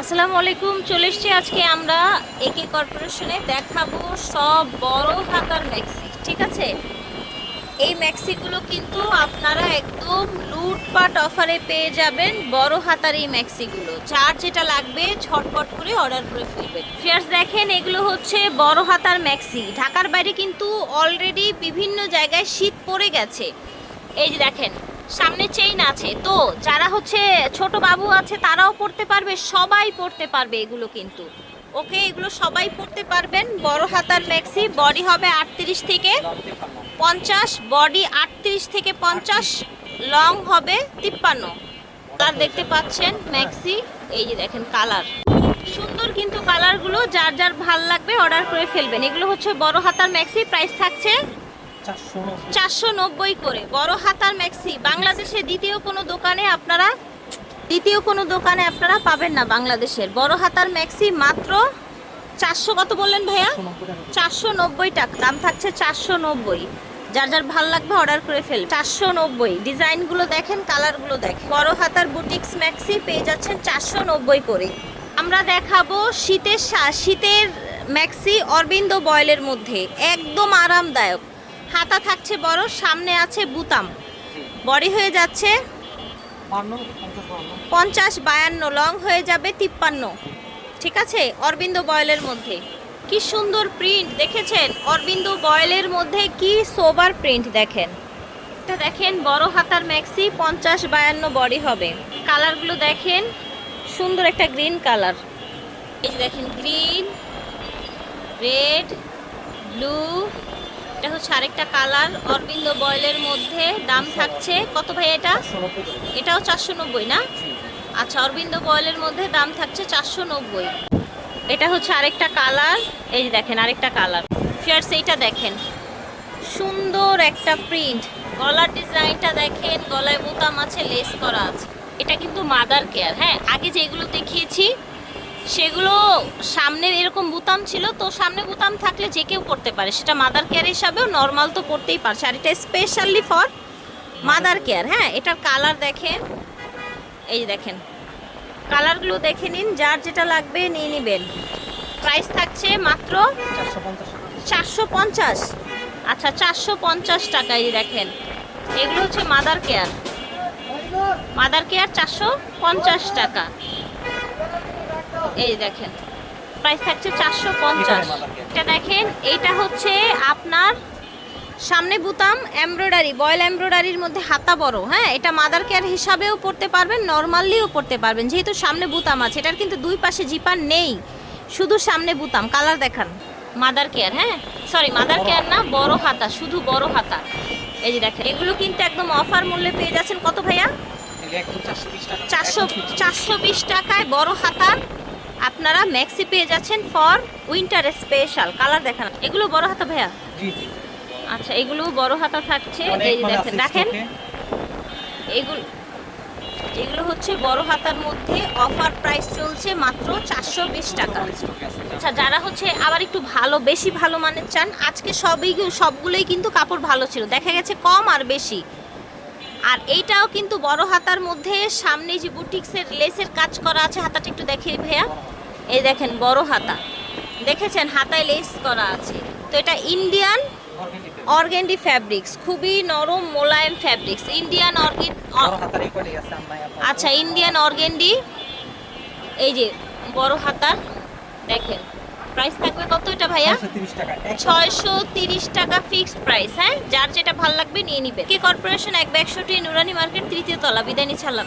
আসসালামু আলাইকুম, চলে এসছি আজকে আমরা একে কর্পোরেশনে দেখাবো সব বড় হাতার ম্যাক্সি, ঠিক আছে? এই ম্যাক্সিগুলো কিন্তু আপনারা একদম লুটপাট অফারে পেয়ে যাবেন বড় হাতার এই ম্যাক্সিগুলো। যার যেটা লাগবে ছটপট করে অর্ডার করে ফেলবেন। ফিয়ার্স দেখেন, এগুলো হচ্ছে বড় হাতার ম্যাক্সি। ঢাকার বাইরে কিন্তু অলরেডি বিভিন্ন জায়গায় শীত পড়ে গেছে। এই যে দেখেন সামনে চেইন আছে। তো যারা হচ্ছে ছোট বাবু আছে, তারাও পড়তে পারবে, সবাই পড়তে পারবে এগুলো কিন্তু। ওকে, এগুলো সবাই পড়তে পারবেন। বড় হাতার ম্যাক্সি বডি হবে আটত্রিশ থেকে পঞ্চাশ বডি আটত্রিশ থেকে পঞ্চাশ লং হবে তিপ্পান্ন। কালার দেখতে পাচ্ছেন ম্যাক্সি এই যে দেখেন কালার সুন্দর কিন্তু কালারগুলো যার যার ভালো লাগবে অর্ডার করে ফেলবেন। এগুলো হচ্ছে বড় হাতার ম্যাক্সি প্রাইস থাকছে চারশো নব্বই। করে। বড় হাতার ম্যাক্সি বাংলাদেশে দ্বিতীয় কোনো দোকানে আপনারা দ্বিতীয় কোনো দোকানে আপনারা পাবেন না বাংলাদেশের। বড় হাতার ম্যাক্সি মাত্র চারশো কত বললেন ভাইয়া? চারশো নব্বই টাকা। দাম থাকছে চারশো নব্বই। যার যার ভালো লাগবে অর্ডার করে ফেল চারশো নব্বই। ডিজাইনগুলো দেখেন কালারগুলো দেখেন। বড় হাতার বুটিক্স ম্যাক্সি পেয়ে যাচ্ছেন চারশো নব্বই করে। আমরা দেখাবো শীতের শীতের ম্যাক্সি অরবিন্দ বয়েলের মধ্যে। একদম আরামদায়ক। হাতা থাকছে বড় সামনে আছে বুতাম। বডি হয়ে যাচ্ছে পঞ্চাশ বায়ান্ন লং হয়ে যাবে তিপ্পান্ন। ঠিক আছে? অরবিন্দ বয়েলের মধ্যে। কি সুন্দর প্রিন্ট দেখেছেন? অরবিন্দ বয়েলের মধ্যে কি সোবার প্রিন্ট দেখেন। এটা দেখেন বড় হাতার ম্যাক্সি পঞ্চাশ বায়ান্ন বডি হবে। কালারগুলো দেখেন সুন্দর একটা গ্রিন কালার। এই দেখেন গ্রিন রেড ব্লু এটা হচ্ছে আরেকটা কালার, অরবিন্দ বয়েলের মধ্যে দাম থাকছে, কত ভাই এটা? এটাও চারশো নব্বই না? আচ্ছা অরবিন্দ বয়েলের মধ্যে দাম থাকছে চারশো নব্বই। এটা হচ্ছে আরেকটা কালার, এই দেখেন আরেকটা কালার। ফিয়ার্স এইটা দেখেন। সুন্দর একটা প্রিন্ট গলার ডিজাইনটা দেখেন, গলায় বোতাম আছে লেস করা আছে। এটা কিন্তু মাদার কেয়ার হ্যাঁ? আগে যেগুলো দেখিয়েছি সেগুলো সামনে এরকম বুতাম ছিল, তো সামনে বুতাম থাকলে যে কেউ পড়তে পারে। সেটা মাদার কেয়ার হিসাবেও নর্মাল তো পড়তেই পারছে। আর এটা স্পেশালি ফর মাদার কেয়ার হ্যাঁ? এটার কালার দেখেন। এই যে দেখেন। কালারগুলো দেখে নিন, যার যেটা লাগবে নিয়ে নেবেন। প্রাইস থাকছে মাত্র চারশো পঞ্চাশ। আচ্ছা চারশো পঞ্চাশ টাকা, এই দেখেন। এগুলো হচ্ছে মাদার কেয়ার মাদার কেয়ার চারশো পঞ্চাশ টাকা। এই দেখেন। প্রাইস থাকছে চারশো পঞ্চাশ। এটা দেখেন এইটা হচ্ছে আপনার সামনে বুতাম এমব্রয়ডারি বয়েল এমব্রয়ডারির মধ্যে হাতা বড় হ্যাঁ? এটা মাদার কেয়ার হিসাবেও পড়তে পারবেন নর্মালিও পড়তে পারবেন। যেহেতু সামনে বুতাম আছে এটার কিন্তু দুই পাশে জিপার নেই। শুধু সামনে বুতাম কালার দেখান। মাদার কেয়ার হ্যাঁ? সরি মাদার কেয়ার না বড় হাতা শুধু বড় হাতা। এই যে দেখেন এগুলো কিন্তু একদম অফার মূল্যে পেয়ে যাচ্ছেন। কত ভাইয়া? চারশো চারশো বিশ টাকায় বড় হাতা। আপনারা ম্যাক্সি পেয়ে যাচ্ছেন ফর উইন্টার স্পেশাল কালার দেখান। এগুলো বড় হাতা ভাইয়া? আচ্ছা এগুলো বড় হাতা থাকছে এই যে দেখেন দেখেন। এগুলো এগুলো হচ্ছে বড় হাতার মধ্যে অফার প্রাইস চলছে মাত্র চারশো বিশ টাকা। আচ্ছা যারা হচ্ছে আবার একটু ভালো বেশি ভালো মানের চান আজকে সবই সবগুলোই কিন্তু কাপড় ভালো ছিল। দেখা গেছে কম আর বেশি। আর এইটাও কিন্তু বড় হাতার মধ্যে সামনে যে বুটিক্সের লেসের কাজ করা আছে হাতাটা একটু দেখে ভাইয়া। এই দেখেন বড় হাতা। দেখেছেন? হাতায় লেস করা আছে। তো এটা ইন্ডিয়ান অর্গেন্ডি ফ্যাব্রিক্স খুবই নরম মোলায়েম ফ্যাব্রিক্স ইন্ডিয়ান অর্গেন আচ্ছা ইন্ডিয়ান অর্গেন্ডি এই যে বড় হাতার দেখেন। প্রাইস থাকবে কত এটা ভাইয়া? ছয়শো তিরিশ টাকা ফিক্সড প্রাইস হ্যাঁ? যার যেটা ভালো লাগবে নিয়ে নিবে। কে কর্পোরেশন এক একশোটি নুরানি মার্কেট তৃতীয় তলা। বিদায় নিচ্ছে আল্লাহ।